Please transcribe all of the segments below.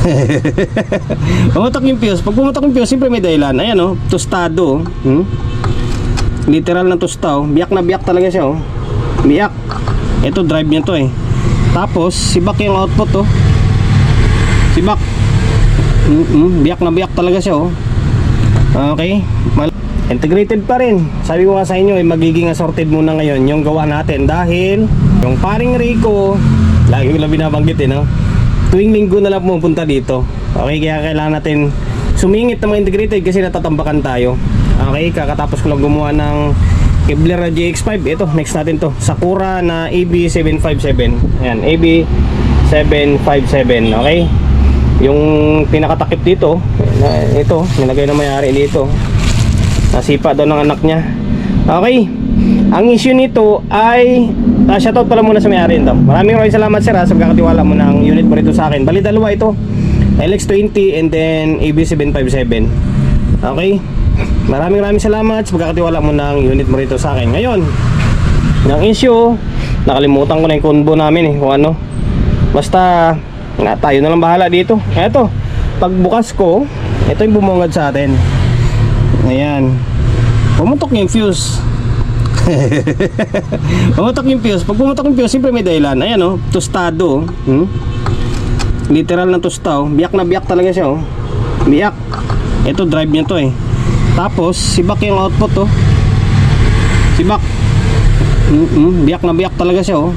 Pumutok yung fuse. Pag pumutok yung fuse, siyempre may dahilan. Ayan oh, tostado. oh. Hmm? Literal na tosta oh. Biyak na biyak talaga siya oh. Biyak. Ito drive niya to eh. Tapos, sibak yung output oh. Sibak. Mm -mm, biyak na biyak talaga siya oh. Okay. Mal- Integrated pa rin. Sabi ko nga sa inyo, eh, magiging assorted muna ngayon yung gawa natin dahil yung paring Rico, lagi ko lang binabanggit eh, no? Tuwing linggo na lang pumupunta dito. Okay, kaya kailangan natin sumingit ng mga integrated kasi natatambakan tayo. Okay, kakatapos ko lang gumawa ng Kevlar na GX5. Ito, next natin to. Sakura na AB757. Ayan, AB757. Okay? Yung pinakatakip dito, ito, nilagay na may-ari dito. Nasipa daw ng anak niya. Okay. Ang issue nito ay uh, shoutout pala muna sa may-ari nito. Maraming maraming salamat sir ha, sa pagkakatiwala mo ng unit mo rito sa akin. Bali dalawa ito. LX20 and then AB757. Okay. Maraming maraming salamat sa pagkakatiwala mo ng unit mo rito sa akin. Ngayon, yung issue, nakalimutan ko na yung combo namin eh, kung ano. Basta, nga tayo na lang bahala dito. Eto, pagbukas ko, ito yung bumungad sa atin. Ayan. Pumutok yung fuse. pumutok yung fuse. Pag pumutok yung fuse, siyempre may dahilan. Ayan oh, tostado. oh. Hmm? Literal na tosta oh. Biyak na biyak talaga siya oh. Biyak. Ito drive niya to eh. Tapos, sibak yung output oh. Sibak. Mm -mm, biyak na biyak talaga siya oh.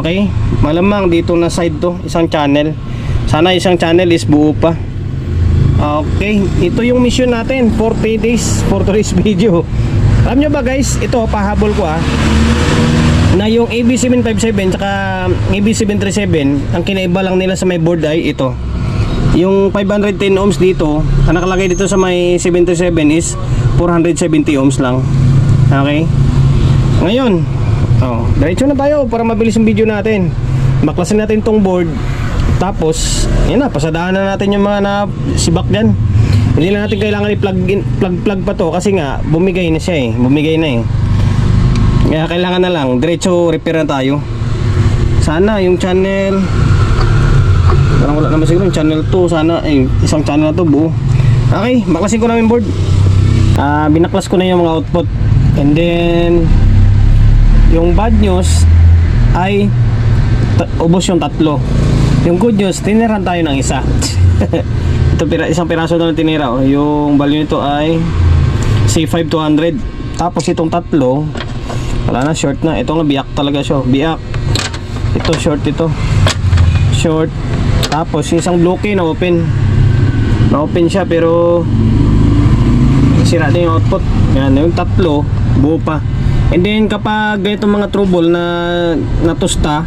Okay. Malamang dito na side to, isang channel. Sana isang channel is buo pa. Okay, ito yung mission natin 40 days for today's video Alam nyo ba guys, ito pahabol ko ah Na yung AB757 tsaka AB737 Ang kinaiba lang nila sa may board ay ito. Yung 510 ohms dito Ang nakalagay dito sa may 737 is 470 ohms lang. Okay? Ngayon oh, Diretso na tayo para mabilis yung video natin. Baklasin natin tong board tapos, yun na, pasadahan na natin yung mga na sibak dyan. Hindi na natin kailangan i-plug in, plug, plug pa to kasi nga, bumigay na siya eh. Bumigay na eh. Kaya kailangan na lang, diretso repair na tayo. Sana yung channel, parang wala naman siguro yung channel 2, sana, eh, isang channel na to buo. Okay, baklasin ko na yung board. Ah, binaklas ko na yung mga output. And then, yung bad news ay ubos yung tatlo. Yung good news, tiniran tayo ng isa. Ito pira, isang piraso na tinira. Oh. Yung value nito ay C5200. Tapos itong tatlo, wala na short na. Ito nga biyak talaga siya. Biyak. Ito short ito. Short. Tapos isang bloke na open. Na open siya pero sira din yung output. Yan, yung tatlo, buo pa. And then kapag ganitong mga trouble na natusta,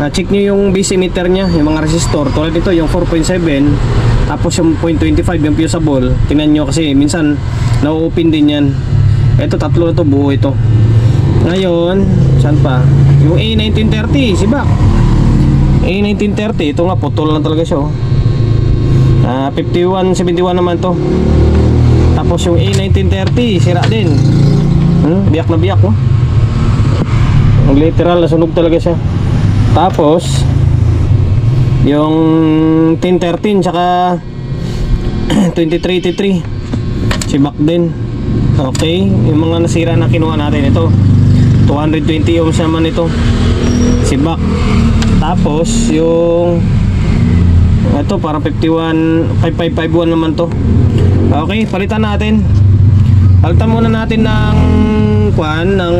uh, check nyo yung BC meter nya, yung mga resistor. Tulad dito, yung 4.7, tapos yung 0.25, yung fusible. Tingnan nyo kasi minsan na-open din yan. Ito, tatlo ito, buo ito. Ngayon, saan pa? Yung A1930, si Bak. A1930, ito nga, putol lang talaga siya. Oh. Ah, 5171 naman to. Tapos yung A1930, sira din. Hmm, biyak na biyak, oh. Literal, nasunog talaga siya. Tapos, yung 1013 tsaka 2383 sibak din. Okay, yung mga nasira na kinuha natin ito. 220 ohms naman ito. Sibak. Tapos, yung ito para 51 5551 naman to. Okay, palitan natin. Palitan muna natin ng kwan ng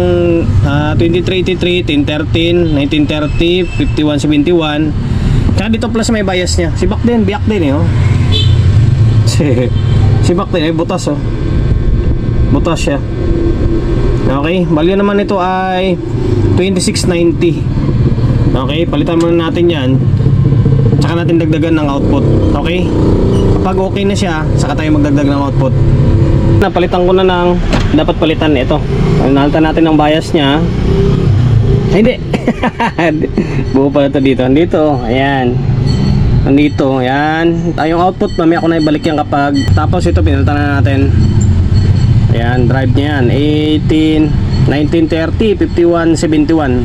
ah, 2383, 1013, 1930, 5171. Tsaka dito plus may bias niya. Sibak din, biyak din eh. Oh. Si, sibak din, eh, butas oh. Butas siya. Okay, value naman ito ay 2690. Okay, palitan muna natin yan. Tsaka natin dagdagan ng output. Okay? Kapag okay na siya, saka tayo magdagdag ng output. Napalitan ko na ng dapat palitan ito. Nalitan natin ng bias niya. Ay, hindi. Buo pala ito dito. Dito, ayan. Nandito, ayan. Tayong output, mamaya ko na ibalik yan kapag tapos ito pinalitan na natin. Ayan, drive niya yan. 18, 1930, 51, 71.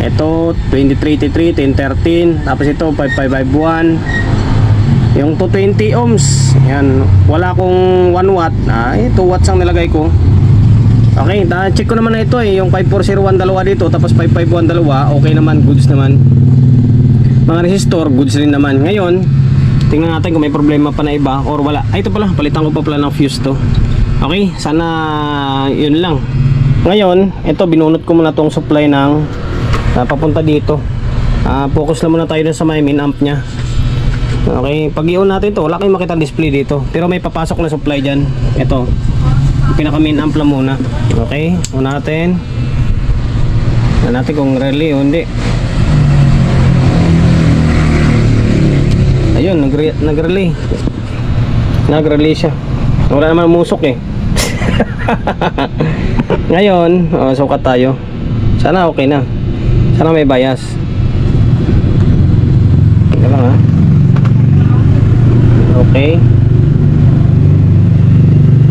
Ito 2033, 1013, tapos ito 5551. Yung 220 ohms, yan, wala akong 1 watt. Ah, eh, 2 watts ang nilagay ko. Okay, check ko naman na ito eh, yung 5401 dalawa dito, tapos 551 dalawa, okay naman, goods naman. Mga resistor, goods rin naman. Ngayon, tingnan natin kung may problema pa na iba or wala. Ay, ito pala, palitan ko pa pala ng fuse to. Okay, sana yun lang. Ngayon, ito binunot ko muna tong supply ng ah, papunta dito. Ah, focus lang muna tayo sa may main amp niya. Okay, pag i-on natin to, wala kayong makita display dito. Pero may papasok na supply dyan. Ito, pinaka main amp lang muna. Okay, on natin. Tignan natin kung relay o hindi. Ayun, nagre nag-relay. Nag-relay siya. Wala naman musok eh. Ngayon, oh, sukat tayo. Sana okay na. Sana may bias. Ito lang ha. Okay.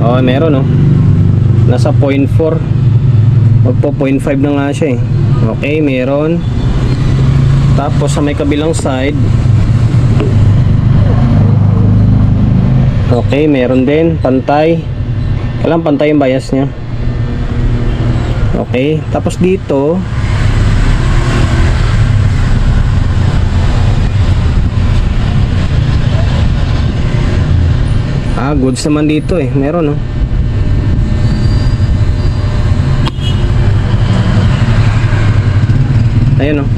Oh, meron oh. Nasa 0.4. Magpo 0.5 na nga siya eh. Okay, meron. Tapos sa may kabilang side, Okay, meron din pantay. Kailangan pantay yung bias niya. Okay, tapos dito Ah, goods naman dito eh. Meron oh. Ayun oh.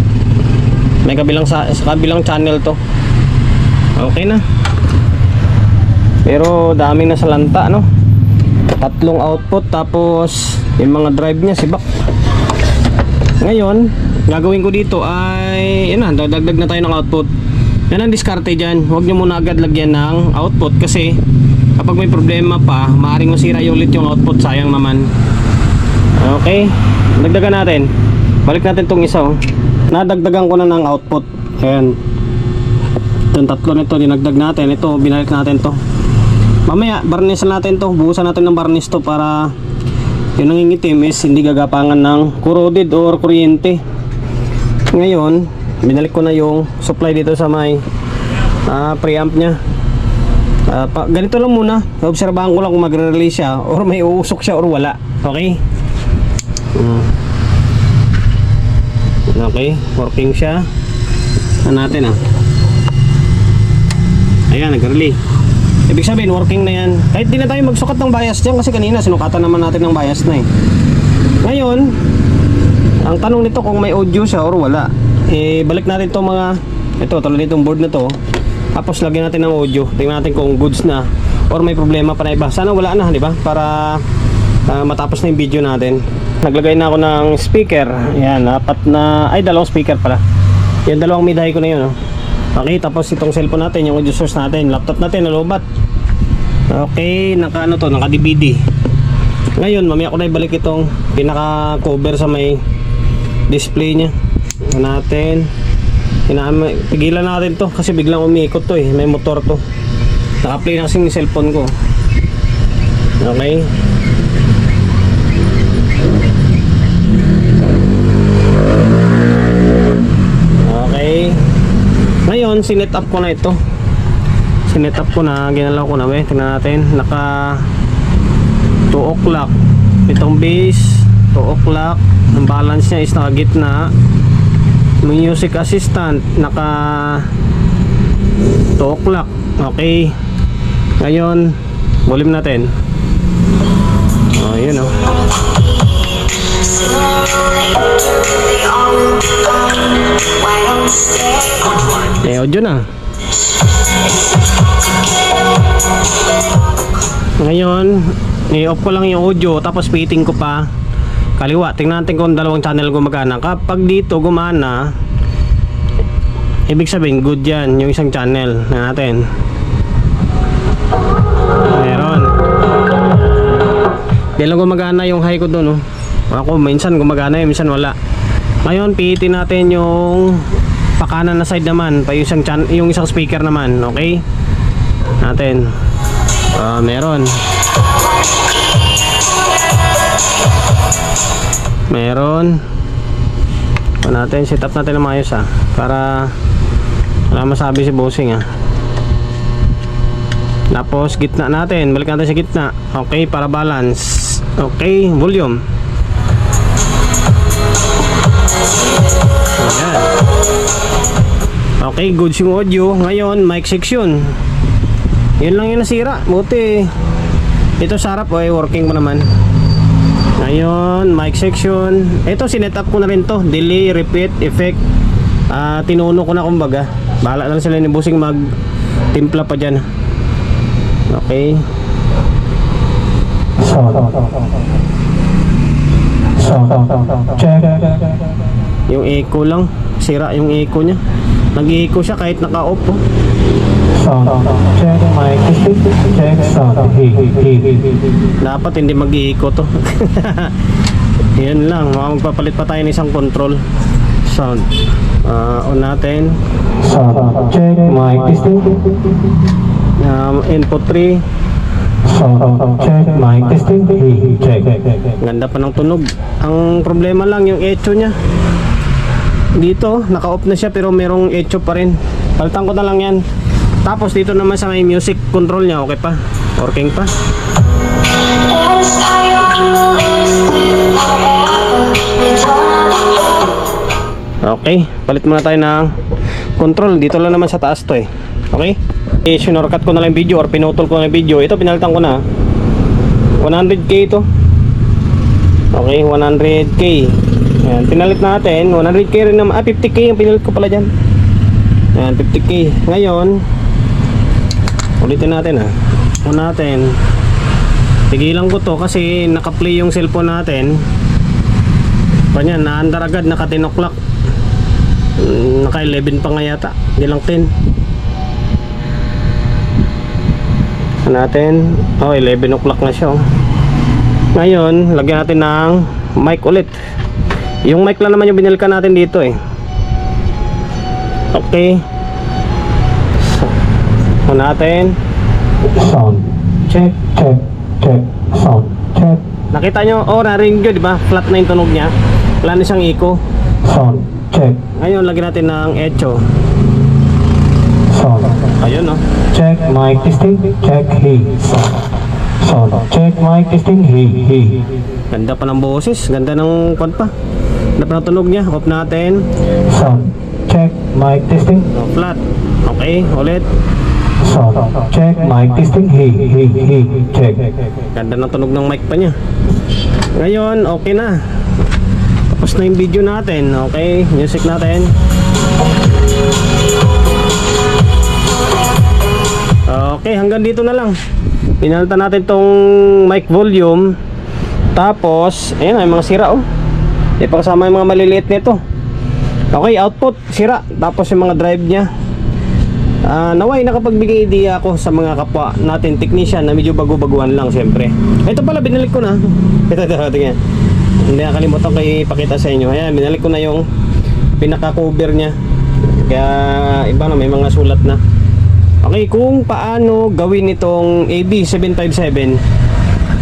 May kabilang sa, sa kabilang channel to. Okay na. Pero dami na sa lanta no. Tatlong output tapos yung mga drive niya sibak. Ngayon, gagawin ko dito ay yun na, dagdag na tayo ng output. Yan ang diskarte dyan. Huwag nyo muna agad lagyan ng output kasi kapag may problema pa, maaaring masira yung ulit yung output. Sayang naman. Okay, dagdagan natin. Balik natin tong isa oh. Nadagdagan ko na ng output. Ayan. Itong tatlo nito, dinagdag natin. Ito, binalik natin to. Mamaya, barnisan natin to. Buhusan natin ng barnis to para yung nangingitim is hindi gagapangan ng corroded or kuryente. Ngayon, binalik ko na yung supply dito sa may ah, preamp niya. Ah, pa, ganito lang muna. Obserbahan ko lang kung magre-release siya or may uusok siya or wala. Okay? Mm. Okay, working siya. Ano natin ah. Ayan, nag-relay. Ibig sabihin, working na yan. Kahit di na tayo magsukat ng bias dyan kasi kanina sinukatan naman natin ng bias na eh. Ngayon, ang tanong nito kung may audio siya or wala. Eh, balik natin to mga, ito, tulad nitong board na to. Tapos lagyan natin ng audio. Tingnan natin kung goods na or may problema pa na iba. Sana wala na, di ba? Para ah, matapos na yung video natin. Naglagay na ako ng speaker. Yan, apat na, ay dalawang speaker pala. Yan, dalawang midahay ko na yun. Oh. Okay, tapos itong cellphone natin, yung audio source natin, laptop natin, nalobat. Okay, naka ano to, naka DVD. Ngayon, mamaya ko na ibalik itong pinaka cover sa may display. Ano natin. Pigilan natin to kasi biglang umiikot to eh, may motor to. Naka-play na kasi yung cellphone ko. Okay. Ngayon, sinet up ko na ito. Sinet up ko na, ginalaw ko na. We, tingnan natin. Naka 2 o'clock. Itong base, 2 o'clock. Ang balance niya is naka gitna. Music assistant, naka 2 o'clock. Okay. Ngayon, volume natin. Oh, yun oh. Audio na. Ngayon, i-off ko lang yung audio tapos fitting ko pa kaliwa. Tingnan natin kung dalawang channel gumagana. Kapag dito gumana, ibig sabihin good yan yung isang channel na natin. Meron. Di lang gumagana yung high ko doon. Oh. Ako minsan gumagana, minsan wala. Ngayon, pihitin natin yung pakanan na side naman, pa yung isang, chan yung isang speaker naman, okay? Natin. Ah, meron. Meron. Ano natin, set up natin ng maayos ah. Para wala masabi si bossing ah. Tapos gitna natin, balik natin sa gitna. Okay, para balance. Okay, volume. Okay, goods yung audio. Ngayon, mic section. Yun lang yung nasira. Buti. Ito sa harap, okay, working mo naman. Ngayon, mic section. Ito, sinet up ko na rin to. Delay, repeat, effect. Ah, tinuno ko na kumbaga. Bahala na sila ni Busing mag timpla pa dyan. Okay. Sound. Sound. Check. Yung echo lang. Sira yung echo niya. Nag-echo siya kahit naka-off. Oh. Sound. Check. Mic. Check. Sound. Hey, hey, hey. Dapat hindi mag-echo to. Yan lang. Mga magpapalit pa tayo ng isang control. Sound. Ah, on natin. Sound. Check. Mic testing. Um, input 3. Sound. Check. Mic testing. Hey, check. Ganda pa ng tunog. Ang problema lang yung echo niya. Dito, naka-off na siya pero merong echo pa rin. Palitan ko na lang yan. Tapos dito naman sa may music control niya, okay pa. Working pa. Okay, palit muna tayo ng control. Dito lang naman sa taas to eh. Okay? Eh, sinorkat ko na lang video or pinutol ko na yung video. Ito, pinalitan ko na. 100k ito. Okay, 100k. Ayan, pinalit natin. 100k rin naman. Ah, 50k yung pinalit ko pala dyan. Ayan, 50k. Ngayon, ulitin natin ah. Una natin. Tigilan ko to kasi naka-play yung cellphone natin. Ganyan, naandar agad, naka 10 o'clock. Mm, Naka 11 pa nga yata. Hindi lang 10. Ano natin? Oh, 11 o'clock na siya. oh. Ngayon, lagyan natin ng mic ulit. Yung mic lang naman yung binilkan natin dito eh. Okay. So, natin? Sound. Check. Check. Check. Sound. Check. Nakita nyo, oh, narinig nyo, di ba? Flat na yung tunog niya. Wala na siyang echo. Sound. Check. Ngayon, lagyan natin ng echo. Sound. Ayun, no? Check. Mic testing. Check. Hey. Sound. Sound. Check. Mic testing. Hey. Hey. Ganda pa ng boses. Ganda ng kwan pa. Ganda pa ng tunog niya. Off natin. Sound. Check. Mic testing. Oh, flat. Okay, ulit. Sound. Check. Mic testing. Hey. Hey. Hey. Check. Ganda ng tunog ng mic pa niya. Ngayon, okay na. Tapos na yung video natin. Okay, music natin. Okay, hanggang dito na lang. Pinalitan natin tong mic volume. Tapos, ayun, may mga sira oh. Di pa kasama yung mga maliliit nito. Okay, output, sira. Tapos yung mga drive niya. Ah, naway nakapagbigay idea ako sa mga kapwa natin technician na medyo bago-baguhan lang siyempre. Ito pala binalik ko na. Ito ito tingnan. Hindi nakalimutan ko ipakita sa inyo. Ayan, binalik ko na yung pinaka-cover niya. Kaya iba na may mga sulat na. Okay, kung paano gawin itong AB757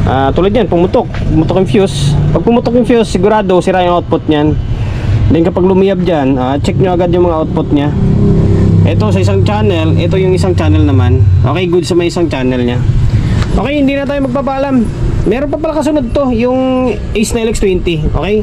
Ah, tulad yan, pumutok. Pumutok yung fuse. Pag pumutok yung fuse, sigurado sira yung output niyan. Then kapag lumiyab dyan, ah, check nyo agad yung mga output niya. Ito sa isang channel, ito yung isang channel naman. Okay, good sa may isang channel niya. Okay, hindi na tayo magpapaalam. Meron pa pala kasunod to, yung Ace na LX20. Okay?